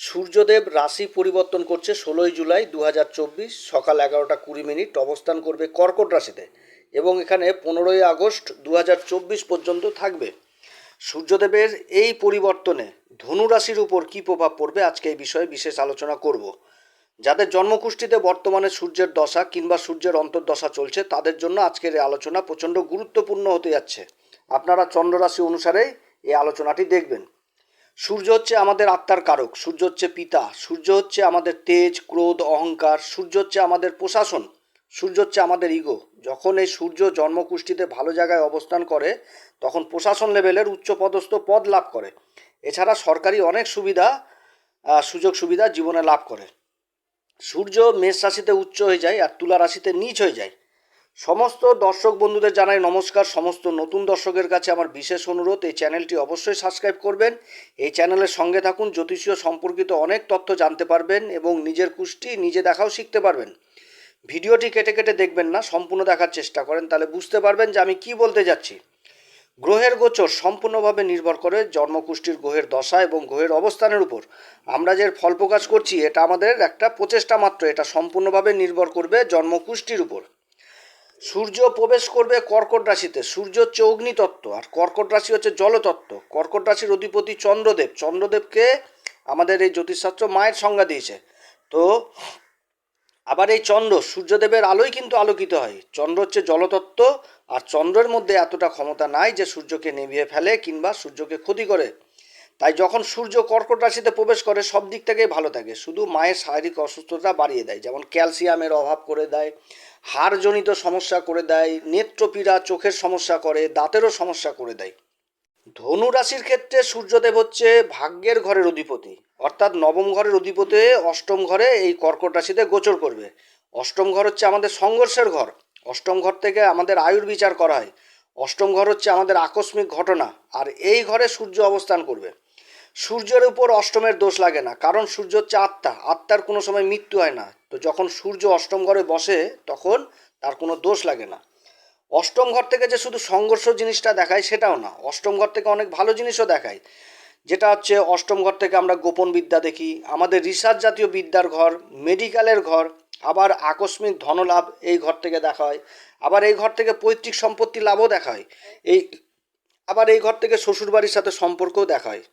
সূর্যদেব রাশি পরিবর্তন করছে ষোলোই জুলাই দু হাজার চব্বিশ সকাল এগারোটা কুড়ি মিনিট অবস্থান করবে কর্কট রাশিতে এবং এখানে পনেরোই আগস্ট দু হাজার চব্বিশ পর্যন্ত থাকবে। সূর্যদেবের এই পরিবর্তনে ধনু রাশির উপর কী প্রভাব পড়বে আজকে এই বিষয়ে বিশেষ আলোচনা করব। যাদের জন্মকুষ্ঠিতে বর্তমানে সূর্যের দশা কিংবা সূর্যের অন্তর্দশা চলছে, তাদের জন্য আজকের এই আলোচনা প্রচণ্ড গুরুত্বপূর্ণ হতে যাচ্ছে। আপনারা চন্দ্ররাশি অনুসারেই এই আলোচনাটি দেখবেন। সূর্য হচ্ছে আমাদের আত্মার কারক, সূর্য হচ্ছে পিতা, সূর্য হচ্ছে আমাদের তেজ, ক্রোধ, অহংকার, সূর্য হচ্ছে আমাদের প্রশাসন, সূর্য হচ্ছে আমাদের ইগো যখন এই সূর্য জন্মকুষ্ঠিতে ভালো জায়গায় অবস্থান করে, তখন প্রশাসন লেভেলের উচ্চপদস্থ পদ লাভ করে। এছাড়া সরকারি অনেক সুবিধা সুযোগ সুবিধা জীবনে লাভ করে। সূর্য মেষ রাশিতে উচ্চ হয়ে যায় আর তুলা রাশিতে নিচ হয়ে যায়। সমস্ত দর্শক বন্ধুদের জানাই নমস্কার। সমস্ত নতুন দর্শকের কাছে আমার বিশেষ অনুরোধ, এই চ্যানেলটি অবশ্যই সাবস্ক্রাইব করবেন। এই চ্যানেলের সঙ্গে থাকুন, জ্যোতিষীয় সম্পর্কিত অনেক তথ্য জানতে পারবেন এবং নিজের কুষ্টি নিজে দেখাও শিখতে পারবেন। ভিডিওটি কেটে কেটে দেখবেন না, সম্পূর্ণ দেখার চেষ্টা করেন, তাহলে বুঝতে পারবেন যে আমি কি বলতে যাচ্ছি। গ্রহের গোচর সম্পূর্ণভাবে নির্ভর করে জন্মকুষ্ঠির গ্রহের দশা এবং গ্রহের অবস্থানের উপর। আমরা যে ফল প্রকাশ করছি, এটা আমাদের একটা প্রচেষ্টা মাত্র, এটা সম্পূর্ণভাবে নির্ভর করবে জন্মকুষ্ঠির উপর। সূর্য প্রবেশ করবে কর্কট রাশিতে। সূর্য হচ্ছে অগ্নিতত্ত্ব আর কর্কট রাশি হচ্ছে জলতত্ত্ব। কর্কট রাশির অধিপতি চন্দ্রদেব। চন্দ্রদেবকে আমাদের এই জ্যোতিষশাস্ত্র মায়ের সংজ্ঞা দিয়েছে। তো আবার এই চন্দ্র, সূর্যদেবের আলোই কিন্তু আলোকিত হয়। চন্দ্র হচ্ছে জলতত্ত্ব আর চন্দ্রের মধ্যে এতটা ক্ষমতা নাই যে সূর্যকে নেভিয়ে ফেলে কিংবা সূর্যকে ক্ষতি করে। তাই যখন সূর্য কর্কট রাশিতে প্রবেশ করে, সব দিক থেকেই ভালো থাকে। শুধু মায়ের শারীরিক অসুস্থতা বাড়িয়ে দেয়, যেমন ক্যালসিয়ামের অভাব করে দেয় হাড়জনিত সমস্যা করে দেয়, নেত্রপীড়া চোখের সমস্যা করে, দাঁতেরও সমস্যা করে দেয়। ধনু রাশির ক্ষেত্রে সূর্যদেব হচ্ছে ভাগ্যের ঘরের অধিপতি। অর্থাৎ নবম ঘরের অধিপতি, অষ্টম ঘরে এই কর্কট রাশিতে গোচর করবে। অষ্টম ঘর হচ্ছে আমাদের সংঘর্ষের ঘর। অষ্টম ঘর থেকে আমাদের আয়ুর বিচার করা হয়। অষ্টম ঘর হচ্ছে আমাদের আকস্মিক ঘটনা। আর এই ঘরে সূর্য অবস্থান করবে। সূর্যের উপর অষ্টমের দোষ লাগে না, কারণ সূর্য হচ্ছে আত্মা, আত্মার কোনো সময় মৃত্যু হয় না। তো যখন সূর্য অষ্টম ঘরে বসে, তখন তার কোনো দোষ লাগে না। অষ্টম ঘর থেকে যে শুধু সংঘর্ষ জিনিসটা দেখায়, সেটাও না। অষ্টম ঘর থেকে অনেক ভালো জিনিসও দেখায়। যেটা হচ্ছে, অষ্টম ঘর থেকে আমরা গোপন বিদ্যা দেখি। আমাদের রিসার্চ জাতীয় বিদ্যার ঘর, মেডিকেলের ঘর, আবার আকস্মিক ধনলাভ এই ঘর থেকে দেখা হয়। আবার এই ঘর থেকে পৈতৃক সম্পত্তি লাভও দেখা হয়। এই, আবার এই ঘর থেকে শ্বশুরবাড়ির সাথে সম্পর্কও দেখা হয়।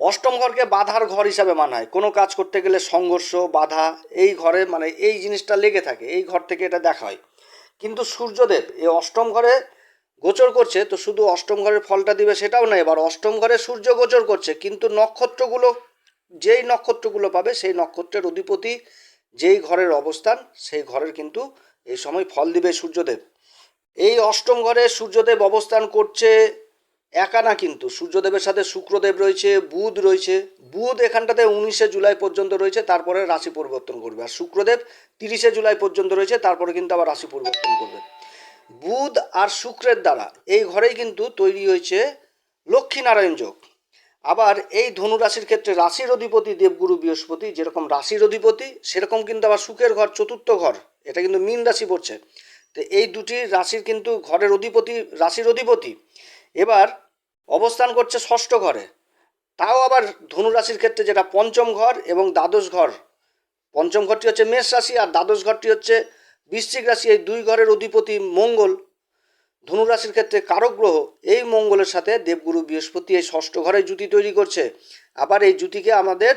অষ্টম ঘরকে বাধার ঘর হিসাবে মানা হয় কোনো কাজ করতে গেলে সংঘর্ষ, বাধা, এই ঘরে মানে এই জিনিসটা লেগে থাকে, এই ঘর থেকে এটা দেখা হয়। কিন্তু সূর্যদেব এই অষ্টম ঘরে গোচর করছে, তো শুধু অষ্টম ঘরের ফলটা দিবে সেটাও না, এবার অষ্টম ঘরে সূর্য গোচর করছে, কিন্তু নক্ষত্রগুলো, যেই নক্ষত্রগুলো পাবে সেই নক্ষত্রের অধিপতি, যেই ঘরের অবস্থান, সেই ঘরের কিন্তু এই সময় ফল দিবে সূর্যদেব। এই অষ্টম ঘরে সূর্যদেব অবস্থান করছে একা না কিন্তু, সূর্যদেবের সাথে শুক্রদেব রয়েছে, বুধ রয়েছে, বুধ এখানটাতে উনিশে জুলাই পর্যন্ত রয়েছে, তারপরে রাশি পরিবর্তন করবে। আর শুক্রদেব তিরিশে জুলাই পর্যন্ত রয়েছে, তারপরে কিন্তু আবার রাশি পরিবর্তন করবে। বুধ আর শুক্রের দ্বারা এই ঘরেই কিন্তু তৈরি হয়েছে লক্ষ্মীনারায়ণ যোগ। আবার এই ধনু রাশির ক্ষেত্রে রাশির অধিপতি দেবগুরু বৃহস্পতি, যেরকম রাশির অধিপতি, সেরকম কিন্তু আবার সুখের ঘর, চতুর্থ ঘর, এটা কিন্তু মীন রাশি পড়ছে। তো এই দুটি রাশির কিন্তু ঘরের অধিপতি, রাশির অধিপতি। এবার অবস্থান করছে ষষ্ঠ ঘরে। তাও আবার ধনু রাশির ক্ষেত্রে যেটা পঞ্চম ঘর এবং দ্বাদশ ঘর। পঞ্চম ঘরটি হচ্ছে মেষ রাশি আর দ্বাদশ ঘরটি হচ্ছে বৃশ্চিক রাশি। এই দুই ঘরের অধিপতি মঙ্গল। ধনু রাশির ক্ষেত্রে কারক গ্রহ। এই মঙ্গলের সাথে দেবগুরু বৃহস্পতি এই ষষ্ঠ ঘরে জুতি তৈরি করছে। আবার এই জুতিকে আমাদের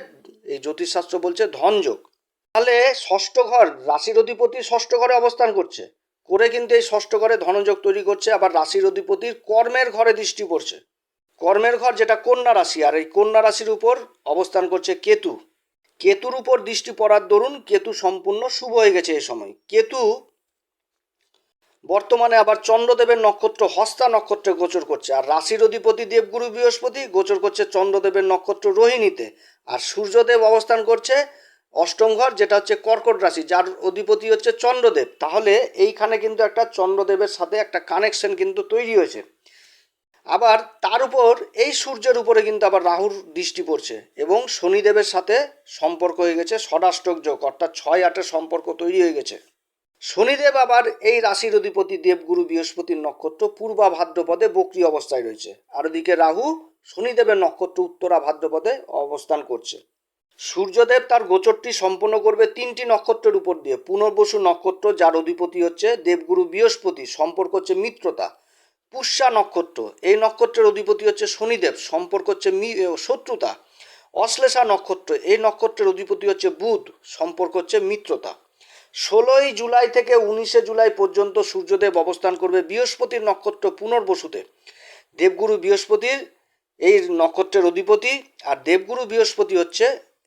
এই জ্যোতিষশাস্ত্র বলছে ধনযোগ তাহলে ষষ্ঠ ঘর রাশির অধিপতি ষষ্ঠ ঘরে অবস্থান করছে। করে কিন্তু এই ষষ্ঠ ঘরে ধনযোগ তৈরি করছে, আবার রাশির অধিপতির কর্মের ঘরে দৃষ্টি পড়ছে। কর্মের ঘর যেটা কন্যা রাশি, আর এই কন্যা রাশির উপর অবস্থান করছে কেতু। কেতুর উপর দৃষ্টি পড়ার দরুন কেতু সম্পূর্ণ শুভ হয়ে গেছে এই সময়। কেতু বর্তমানে আবার চন্দ্রদেবের নক্ষত্র, হস্তা নক্ষত্রে গোচর করছে। আর রাশির অধিপতি দেবগুরু বৃহস্পতি গোচর করছে চন্দ্রদেবের নক্ষত্র রোহিণীতে। আর সূর্যদেব অবস্থান করছে অষ্টম ঘর, যেটা হচ্ছে কর্কট রাশি, যার অধিপতি হচ্ছে চন্দ্রদেব। তাহলে এইখানে কিন্তু একটা চন্দ্রদেবের সাথে একটা কানেকশন কিন্তু তৈরি হয়েছে। আবার তার উপর এই সূর্যের উপরে কিন্তু আবার রাহুর দৃষ্টি পড়ছে এবং শনিদেবের সাথে সম্পর্ক হয়ে গেছে ষডাষ্টক যোগ, অর্থাৎ ছয় আটের সম্পর্ক তৈরি হয়ে গেছে। শনিদেব আবার এই রাশির অধিপতি দেবগুরু বৃহস্পতির নক্ষত্র পূর্বা ভাদ্রপদে বক্রি অবস্থায় রয়েছে। আর ওদিকে রাহু শনিদেবের নক্ষত্র উত্তরা ভাদ্রপদে অবস্থান করছে। সূর্যদেব তার গোচরটি সম্পন্ন করবে তিনটি নক্ষত্রের উপর দিয়ে। পুনর্বসু নক্ষত্র যার অধিপতি হচ্ছে দেবগুরু বৃহস্পতি, সম্পর্ক হচ্ছে মিত্রতা। পুষ্যা নক্ষত্র। এই নক্ষত্রের অধিপতি হচ্ছে শনিদেব, সম্পর্ক হচ্ছে শত্রুতা। অশ্লেষা নক্ষত্র, এই নক্ষত্রের অধিপতি হচ্ছে বুধ, সম্পর্ক হচ্ছে মিত্রতা। ষোলোই জুলাই থেকে উনিশে জুলাই পর্যন্ত সূর্যদেব অবস্থান করবে বৃহস্পতির নক্ষত্র পুনর্বসুতে। দেবগুরু বৃহস্পতির এই নক্ষত্রের অধিপতি, আর দেবগুরু বৃহস্পতি হচ্ছে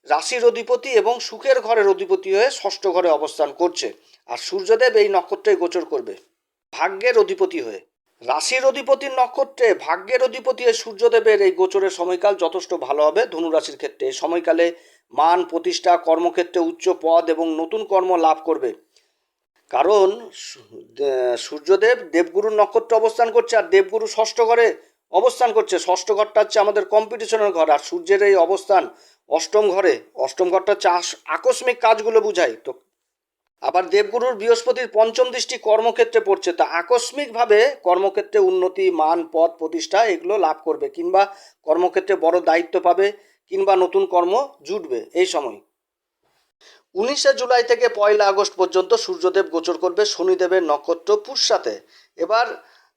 রাশির অধিপতি এবং সুখের ঘরের অধিপতি হয়ে ষষ্ঠ ঘরে অবস্থান করছে। আর সূর্যদেব এই নক্ষত্রে গোচর করবে, ভাগ্যের অধিপতি হয়ে। রাশির অধিপতির নক্ষত্রে ভাগ্যের অধিপতি সূর্যদেবের এই গোচরের সময়কাল যথেষ্ট ভালো হবে। ধনুরাশির ক্ষেত্রে এই সময়কালে মান, প্রতিষ্ঠা, কর্মক্ষেত্রে উচ্চ পদ এবং নতুন কর্ম লাভ করবে। কারণ সূর্যদেব দেবগুরুর নক্ষত্রে অবস্থান করছে আর দেবগুরু ষষ্ঠ ঘরে অবস্থান করছে। ষষ্ঠ ঘরটা হচ্ছে আমাদের কম্পিটিশনের ঘর আর সূর্যের এই অবস্থান অষ্টম ঘরে। অষ্টম ঘরটা হচ্ছে আকস্মিক কাজগুলো বুঝায়। তো আবার দেবগুরুর বৃহস্পতির পঞ্চম দৃষ্টি কর্মক্ষেত্রে পড়ছে। তা আকস্মিকভাবে কর্মক্ষেত্রে উন্নতি, মান, পদ, প্রতিষ্ঠা এগুলো লাভ করবে কিংবা কর্মক্ষেত্রে বড় দায়িত্ব পাবে কিংবা নতুন কর্ম জুটবে এই সময়। উনিশে জুলাই থেকে পয়লা আগস্ট পর্যন্ত সূর্যদেব গোচর করবে শনিদেবের নক্ষত্র পুষ্যাতে এবার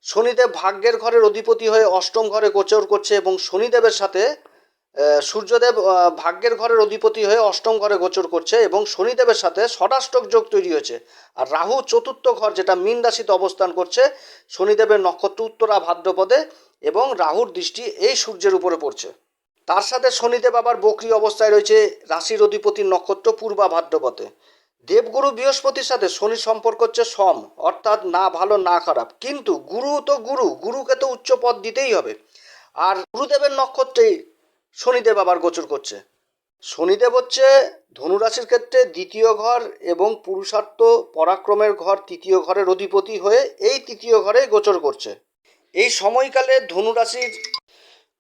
শনিদেব ভাগ্যের ঘরের অধিপতি হয়ে অষ্টম ঘরে গোচর করছে এবং শনিদেবের সাথে সূর্যদেব ভাগ্যের ঘরের অধিপতি হয়ে অষ্টম ঘরে গোচর করছে এবং শনিদেবের সাথে ষষ্ঠাষ্টক যোগ তৈরি হয়েছে। আর রাহু চতুর্থ ঘর যেটা মীন রাশিতে অবস্থান করছে, শনিদেবের নক্ষত্র উত্তরা ভাদ্রপদে এবং রাহুর দৃষ্টি এই সূর্যের উপরে পড়ছে। তার সাথে শনিদেব আবার বকরি অবস্থায় রয়েছে, রাশির অধিপতির নক্ষত্র পূর্বা ভাদ্রপদে। দেবগুরু বৃহস্পতির সাথে শনির সম্পর্ক হচ্ছে সম, অর্থাৎ না ভালো, না খারাপ। কিন্তু গুরু তো গুরু, গুরুকে তো উচ্চ পদ দিতেই হবে। আর গুরুদেবের নক্ষত্রেই শনিদেব আবার গোচর করছে। শনিদেব হচ্ছে ধনুরাশির ক্ষেত্রে দ্বিতীয় ঘর এবং পুরুষার্থ পরাক্রমের ঘর তৃতীয় ঘরের অধিপতি হয়ে এই তৃতীয় ঘরে গোচর করছে। এই সময়কালে ধনুরাশির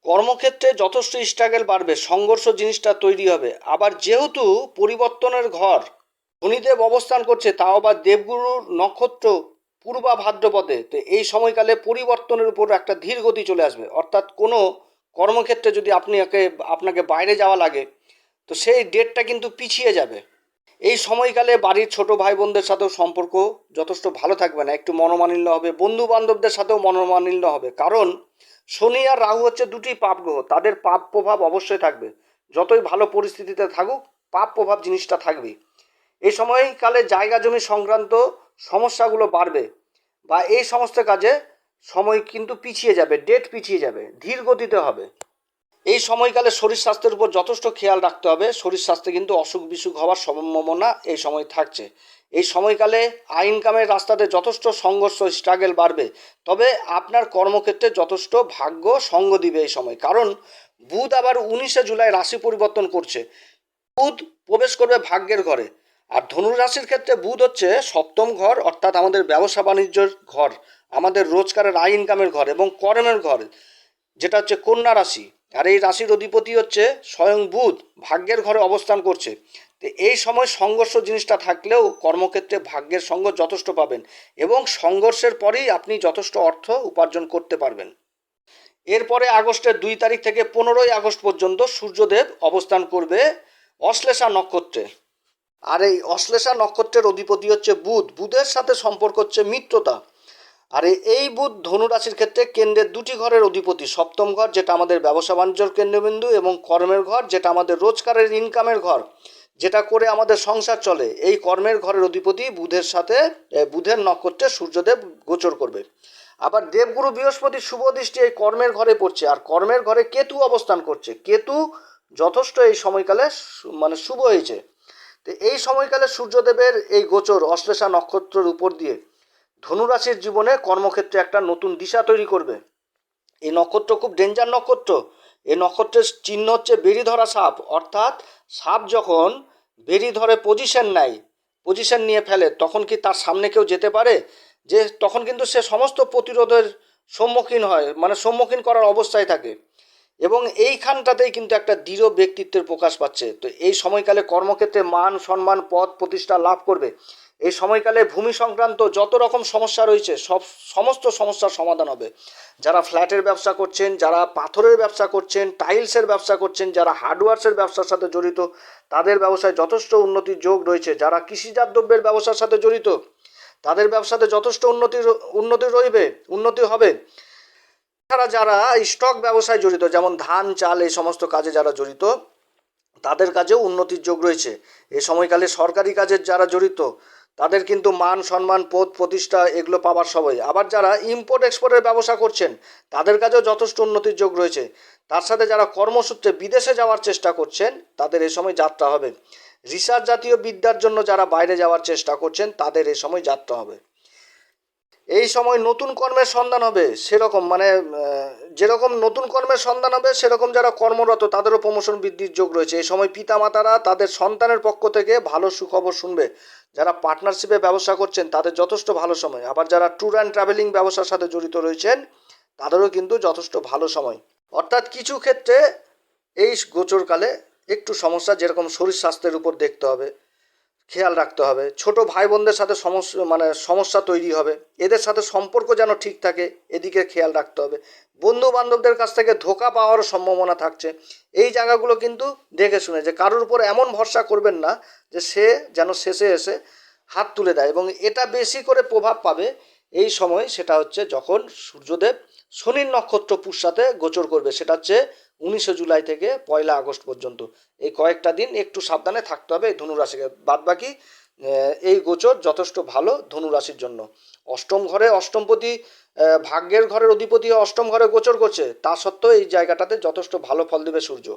কর্মক্ষেত্রে যথেষ্ট স্ট্রাগল বাড়বে, সংঘর্ষ জিনিসটা তৈরি হবে। আবার যেহেতু পরিবর্তনের ঘর শনিদেব অবস্থান করছে, তাও আবার দেবগুরুর নক্ষত্র পূর্বা ভাদ্রপদে। তো এই সময়কালে পরিবর্তনের উপর একটা ধীর গতি চলে আসবে। অর্থাৎ কোনো কর্মক্ষেত্রে যদি আপনি একে, আপনাকে বাইরে যাওয়া লাগে, তো সেই ডেটটা কিন্তু পিছিয়ে যাবে। এই সময়কালে বাড়ির ছোট ভাই বোনদের সাথেও সম্পর্ক যথেষ্ট ভালো থাকবে না। একটু মনোমালিন্য হবে বন্ধু বান্ধবদের সাথেও মনোমালিন্য হবে। কারণ শনি আর রাহু হচ্ছে দুটি পাপ গ্রহ, তাদের পাপ প্রভাব অবশ্যই থাকবে। যতই ভালো পরিস্থিতিতে থাকুক, পাপ প্রভাব জিনিসটা থাকবেই। এই সময়কালে জায়গা জমি সংক্রান্ত সমস্যাগুলো বাড়বে বা এই সমস্ত কাজে সময় কিন্তু পিছিয়ে যাবে ডেট পিছিয়ে যাবে, ধীর গতিতে হবে। এই সময়কালে শরীর স্বাস্থ্যের উপর যথেষ্ট খেয়াল রাখতে হবে, শরীর স্বাস্থ্যে কিন্তু অসুখ বিসুখ হওয়ার সম্ভাবনা এই সময় থাকছে। এই সময়কালে আইন কামের রাস্তাতে যথেষ্ট সংঘর্ষ স্ট্রাগল বাড়বে, তবে আপনার কর্মক্ষেত্রে যথেষ্ট ভাগ্য সঙ্গ দিবে এই সময়। কারণ বুধ আবার উনিশে জুলাই রাশি পরিবর্তন করছে। বুধ প্রবেশ করবে ভাগ্যের ঘরে। আর ধনুর রাশির ক্ষেত্রে বুধ হচ্ছে সপ্তম ঘর, অর্থাৎ আমাদের ব্যবসা বাণিজ্যের ঘর। আমাদের রোজগারের আয় ইনকামের ঘর এবং কর্মের ঘর, যেটা হচ্ছে কন্যা রাশি। আর এই রাশির অধিপতি হচ্ছে স্বয়ং বুধ, ভাগ্যের ঘরে অবস্থান করছে। তো এই সময় সংঘর্ষ জিনিসটা থাকলেও কর্মক্ষেত্রে ভাগ্যের সঙ্গ যথেষ্ট পাবেন এবং সংঘর্ষের পরেই আপনি যথেষ্ট অর্থ উপার্জন করতে পারবেন। এরপরে আগস্টের দুই তারিখ থেকে পনেরোই আগস্ট পর্যন্ত সূর্যদেব অবস্থান করবে অশ্লেষা নক্ষত্রে। আর এই অশ্লেষা নক্ষত্রের অধিপতি হচ্ছে বুধ। বুধের সাথে সম্পর্ক হচ্ছে মিত্রতা। আর এই- বুধ ধনুরাশির ক্ষেত্রে কেন্দ্রের দুটি ঘরের অধিপতি, সপ্তম ঘর, যেটা আমাদের ব্যবসা বাণিজ্যর কেন্দ্রবিন্দু, এবং কর্মের ঘর, যেটা আমাদের রোজগারের ইনকামের ঘর, যেটা করে আমাদের সংসার চলে। এই কর্মের ঘরের অধিপতি বুধের সাথে বুধের নক্ষত্রে সূর্যদেব গোচর করবে। আবার দেবগুরু বৃহস্পতি শুভ দৃষ্টি এই কর্মের ঘরে পড়ছে, আর কর্মের ঘরে কেতু অবস্থান করছে। কেতু যথেষ্ট এই সময়কালে মানে শুভ হয়েছে। তো এই সময়কালে সূর্যদেবের এই গোচর অশ্লেষা নক্ষত্রের উপর দিয়ে ধনুরাশির জীবনে কর্মক্ষেত্রে একটা নতুন দিশা তৈরি করবে। এই নক্ষত্র খুব ডেঞ্জার নক্ষত্র। এই নক্ষত্রের চিহ্ন হচ্ছে বেরি ধরা সাপ। অর্থাৎ সাপ যখন বেরি ধরে পজিশন নেয় পজিশন নিয়ে ফেলে, তখন কি তার সামনে কেউ যেতে পারে? যে তখন কিন্তু সে সমস্ত প্রতিরোধের সম্মুখীন হয় মানে সম্মুখীন করার অবস্থায় থাকে। এবং এইখানটাতেই কিন্তু একটা দৃঢ় ব্যক্তিত্বের প্রকাশ পাচ্ছে। তো এই সময়কালে কর্মক্ষেত্রে মান, সম্মান, পদ প্রতিষ্ঠা লাভ করবে। এই সময়কালে ভূমি সংক্রান্ত যত রকম সমস্যা রয়েছে, সব সমস্ত সমস্যার সমাধান হবে। যারা ফ্ল্যাটের ব্যবসা করছেন, যারা পাথরের ব্যবসা করছেন, টাইলসের ব্যবসা করছেন, যারা হার্ডওয়ার্সের ব্যবসার সাথে জড়িত, তাদের ব্যবসায় যথেষ্ট উন্নতির যোগ রয়েছে। যারা কৃষিজাত দ্রব্যের ব্যবসার সাথে জড়িত, তাদের ব্যবসাতে যথেষ্ট উন্নতির উন্নতি রইবে, উন্নতি হবে। এছাড়া যারা স্টক ব্যবসায় জড়িত, যেমন ধান, চাল, এই সমস্ত কাজে যারা জড়িত, তাদের কাজেও উন্নতির যোগ রয়েছে। এ সময়কালে সরকারি কাজের যারা জড়িত তাদের কিন্তু মান, সম্মান, পদ, প্রতিষ্ঠা এগুলো পাবার সবাই আবার যারা ইম্পোর্ট এক্সপোর্টের ব্যবসা করছেন, তাদের কাছেও যথেষ্ট উন্নতির যোগ রয়েছে। তার সাথে যারা কর্মসূত্রে বিদেশে যাওয়ার চেষ্টা করছেন, তাদের এ সময় যাত্রা হবে। রিসার্চ জাতীয় বিদ্যার জন্য যারা বাইরে যাওয়ার চেষ্টা করছেন, তাদের এ সময় যাত্রা হবে। এই সময় নতুন কর্মের সন্ধান হবে, সেরকম মানে যেরকম নতুন কর্মের সন্ধান হবে, সেরকম যারা কর্মরত তাদেরও প্রমোশন বৃদ্ধির যোগ রয়েছে। এই সময় পিতামাতারা তাদের সন্তানের পক্ষ থেকে ভালো সুখবর শুনবে। যারা পার্টনারশিপে ব্যবসা করছেন, তাদের যথেষ্ট ভালো সময়। আবার যারা ট্যুর অ্যান্ড ট্রাভেলিং ব্যবসার সাথে জড়িত রয়েছেন, তাদেরও কিন্তু যথেষ্ট ভালো সময়। অর্থাৎ কিছু ক্ষেত্রে এই গোচরকালে একটু সমস্যা, যেরকম শরীর স্বাস্থ্যের উপর দেখতে হবে। খেয়াল রাখতে হবে। ছোট ভাই বোনদের সাথে সমস্যা মানে সমস্যা তৈরি হবে। এদের সাথে সম্পর্ক যেন ঠিক থাকে, এদিকে খেয়াল রাখতে হবে। বন্ধু বান্ধবদের কাছ থেকে ধোকা পাওয়ার সম্ভাবনা থাকছে। এই জায়গাগুলো কিন্তু দেখে শুনে যে কারোর উপর এমন ভরসা করবেন না যে সে যেন শেষে এসে হাত তুলে দেয় এবং এটা বেশি করে প্রভাব পাবে এই সময় সেটা হচ্ছে যখন সূর্যদেব শনির নক্ষত্র পুষ্যাতে গোচর করবে। সেটা হচ্ছে উনিশে জুলাই থেকে পয়লা আগস্ট পর্যন্ত। এই কয়েকটা দিন একটু সাবধানে থাকতে হবে এই ধনুরাশিকে বাদ বাকি এই গোচর যথেষ্ট ভালো ধনুরাশির জন্য। অষ্টম ঘরে অষ্টমপতি ভাগ্যের ঘরের অধিপতি অষ্টম ঘরে গোচর করছে। তা সত্ত্বেও এই জায়গাটাতে যথেষ্ট ভালো ফল দেবে সূর্য।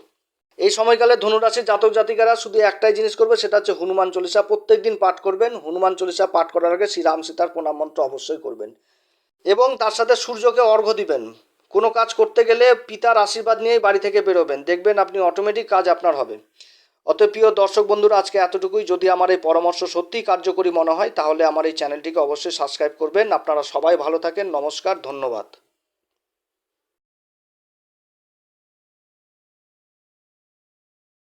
এই সময়কালে ধনুরাশির জাতক জাতিকারা শুধু একটাই জিনিস করবে, সেটা হচ্ছে হনুমান চল্লিশা। প্রত্যেক দিন পাঠ করবেন, হনুমান চল্লিশা পাঠ করার আগে শ্রীরাম সীতার প্রণাম মন্ত্র অবশ্যই করবেন। এবং তার সাথে সূর্যকে অর্ঘ্য দিবেন। কোনো কাজ করতে গেলে পিতার আশীর্বাদ নিয়েই বাড়ি থেকে বেরোবেন। দেখবেন আপনি অটোমেটিক কাজ আপনার হবে। অতএব প্রিয় দর্শক বন্ধুরা, আজকে এতটুকুই। যদি আমার এই পরামর্শ সত্যিই কার্যকরী মনে হয়, তাহলে আমার এই চ্যানেলটিকে অবশ্যই সাবস্ক্রাইব করবেন। আপনারা সবাই ভালো থাকেন। নমস্কার, ধন্যবাদ।